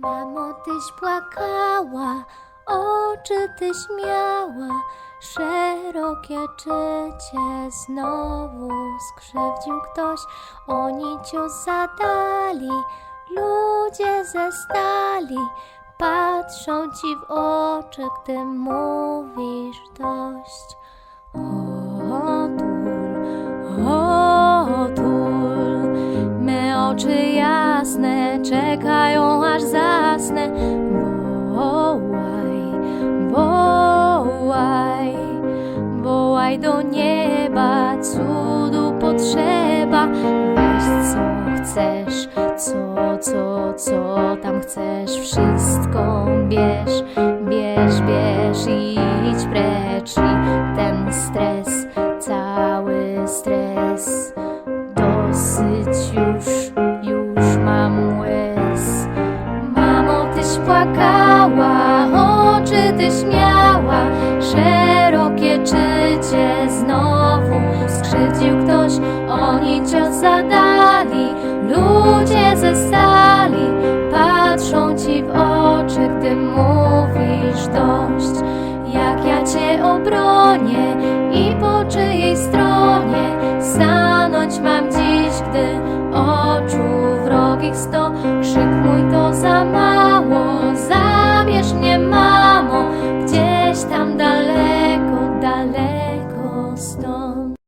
Mamo, tyś płakała, oczy tyś miała, szerokie czy cię znowu skrzywdził ktoś, oni cię zadali, ludzie ze stali, patrzą ci w oczy, gdy mówisz dość. O, tul, o, tul, me oczy jasne czekają aż zasnę. Do nieba, cudu potrzeba. Weź co chcesz, co, co, co tam chcesz, wszystko bierz, bierz, bierz i idź precz i ten stres, cały stres. Dosyć już, już mam łez. Mamo, tyś płakała, dość Jak ja Cię obronię i po czyjej stronie Stanąć mam dziś, gdy oczu wrogich sto Krzyk mój to za mało, zabierz mnie mamo Gdzieś tam daleko, daleko stąd.